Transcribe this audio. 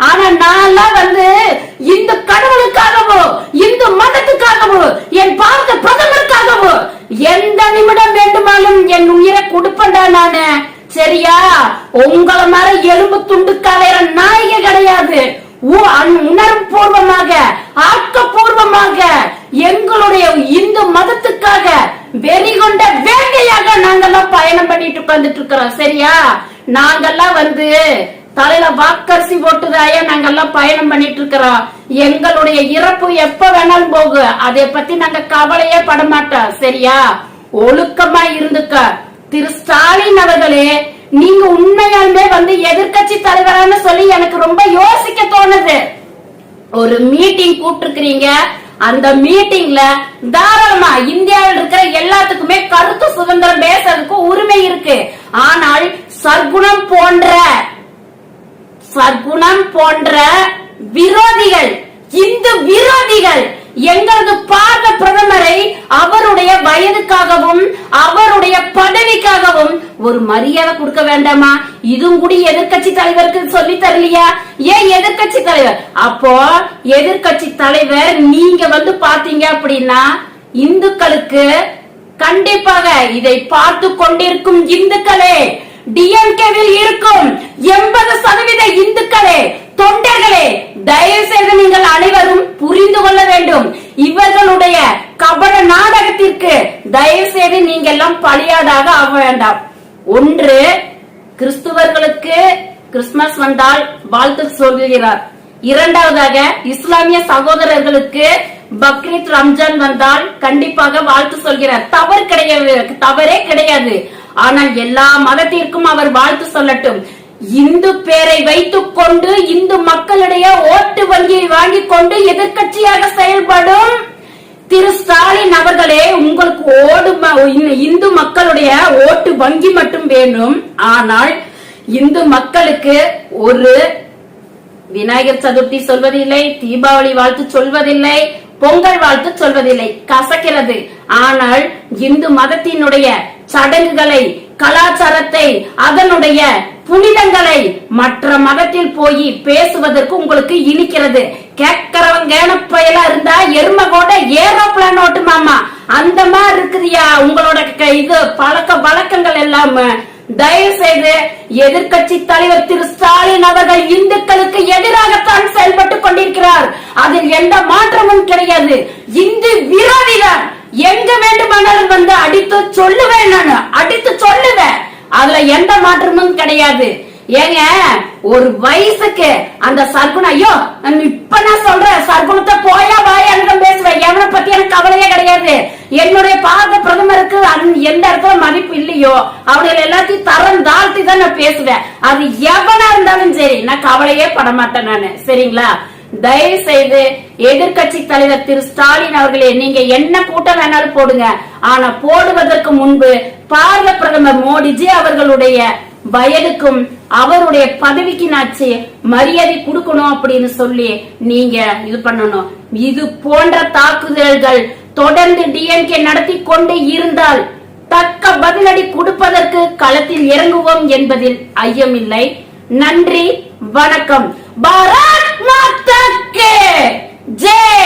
ஆனா நான் வந்து இந்த கடவுளுக்காகவோ இந்த மதத்துக்காகவோ என் பாரத பிரதமருக்காகவோ எந்த நிமிடம் வேண்டுமானும் என் உயிரை கொடுப்பேன்டா நானு. சரியா? உங்கள மாதிரி எலும்பு துண்டு கலையிற நாயக கிடையாது. உ- அன்- உணர்வுபூர்வமாக ஆக்கப்பூர்வமாக எங்களுடைய இந்து மதத்துக்காக வெறி கொண்ட வேங்கையாக நாங்கெல்லாம் பயணம் பண்ணிட்டு உட்கார்ந்துட்டு இருக்கிறோம். சரியா? நாங்கெல்லாம் வந்து தலையில வாக்கரிசி போட்டுதாயா நாங்கெல்லாம் பயணம் பண்ணிட்டு இருக்கிறோம் எங்களுடைய இறப்பு எப்ப வேணாலும் போகு. அதை பத்தி நாங்க கவலையே பட மாட்டோம் சரியா? ஒழுக்கமா இருந்துக்க. திரு ஸ்டாலின் அவர்களே நீங்க உண்மையாலுமே வந்து எதிர்க்கட்சி தலைவரான்னு சொல்லி எனக்கு ரொம்ப யோசிக்க தோணுது. ஒரு மீட்டிங் கூப்பிட்டுருக்கீங்க அந்த மீட்டிங்ல தாராளமா இந்தியாவில் இருக்கிற எல்லாத்துக்குமே கருத்து சுதந்திரம் பேசுறதுக்கு உரிமை இருக்கு ஆனால் சர்க்குணம் போன்ற சர்க்குணம் போன்ற விரோதிகள் இந்து விரோதிகள் எங்களது பார்த்த பிரதமரை அவருடைய வயதுக்காகவும் அவருடைய பதவிக்காகவும் ஒரு மரியாதை கொடுக்க வேண்டாமா? இதுவும் கூட எதிர்க்கட்சி தலைவருக்கு சொல்லி தரலையா? ஏன் எதிர்க்கட்சி தலைவர்? அப்போ எதிர்க்கட்சி தலைவர் நீங்க வந்து பாத்தீங்க அப்படின்னா இந்துக்களுக்கு கண்டிப்பாக இதை பார்த்து கொண்டிருக்கும் இந்துக்களே டிஎம்கேவில் இருக்கும் எண்பது சதவீத இந்துக்களே தொண்டர்களே தயவு செய்து நீங்கள் அனைவரும் புரிந்து கொள்ள வேண்டும். இவர்களுடைய கபட நாடகத்திற்கு தயவு செய்து நீங்க எல்லாம் பலியாடாக ஆக வேண்டாம். ஒன்று கிறிஸ்துவர்களுக்கு கிறிஸ்துமஸ் வந்தால் வாழ்த்து சொல்கிறார். இரண்டாவதாக இஸ்லாமிய சகோதரர்களுக்கு பக்ரீத் ரம்ஜான் வந்தால் கண்டிப்பாக வாழ்த்து சொல்கிறார். தவறு கிடையாது தவறே கிடையாது. ஆனால் எல்லா மதத்திற்கும் அவர் வாழ்த்து சொல்லட்டும். இந்து பேரை வைத்துக் கொண்டு இந்து மக்களிடையே ஓட்டு வங்கியை வாங்கிக் கொண்டு எதிர்க்கட்சியாக செயல்படும் திரு ஸ்டாலின் அவர்களே உங்களுக்கு ஓடு இந்து மக்களுடைய ஓட்டு வங்கி மட்டும் வேணும். ஆனால் இந்து மக்களுக்கு ஒரு விநாயகர் சதுர்த்தி சொல்வதில்லை தீபாவளி வாழ்த்து சொல்வதில்லை பொங்கல் வாழ்த்து சொல்வதில்லை கசக்கிறது. ஆனால் இந்து மதத்தினுடைய சடங்குகளை கலாச்சாரத்தை அதனுடைய புனிதங்களை மற்ற மதத்தில் போய் பேசுவதற்கு உங்களுக்கு இனிக்கிறது. கேட்கறவங்க பயலா இருந்தா எரும கூட ஏரோப்ளான் ஓட்டுமாமா அந்த மாதிரி இருக்குதுயா உங்களோட க- இது பழக்க வழக்கங்கள் எல்லாம். தயவு செய்து எதிர்க்கட்சி தலைவர் திரு ஸ்டாலின் அவர்கள் இந்துக்களுக்கு எதிராகத்தான் செயல்பட்டுக் கொண்டிருக்கிறார். அதில் எந்த மாற்றமும் கிடையாது. இந்து விரோதிதான் எங்க வேண்டுமானாலும் வந்து அடித்து சொல்லுவேன் நான். அடித்து சொல்லுவேன். அதுல எந்த மாற்றமும் கிடையாது. ஏங்க ஒரு வயசுக்கு அந்த சர்க்குணம் ஐயோ இப்ப நான் சொல்றேன் சர்க்குணத்தை போயா வாயான்னு பேசுவேன். எவனை பத்தி எனக்கு கவலையே கிடையாது. என்னுடைய பாரத பிரதமருக்கு எந்த இடத்துல மதிப்பு இல்லையோ அவங்களை எல்லாத்தையும் தரம் தாழ்த்தி தான் நான் பேசுவேன். அது எவனா இருந்தாலும் சரி நான் கவலையே பட மாட்டேன் நானு. சரிங்களா? தயவு செய்து எதிர்க்கட்சி தலைவர் திரு ஸ்டாலின் அவர்களே நீங்க என்ன கூட்டம் வேணாலும் போடுங்க. ஆனா போடுவதற்கு முன்பு பாரத பிரதமர் மோடிஜி அவர்களுடைய வயதுக்கும் அவருடைய பதவிக்கு நாச்சு மரியாதை கொடுக்கணும் அப்படின்னு சொல்லி நீங்க இது பண்ணணும். இது போன்ற தாக்குதல்கள் தொடர்ந்து டிஎம்கே நடத்தி கொண்டு இருந்தால் தக்க பதிலடி கொடுப்பதற்கு களத்தில் இறங்குவோம் என்பதில் ஐயமில்லை. நன்றி வணக்கம். भारत माता के जय।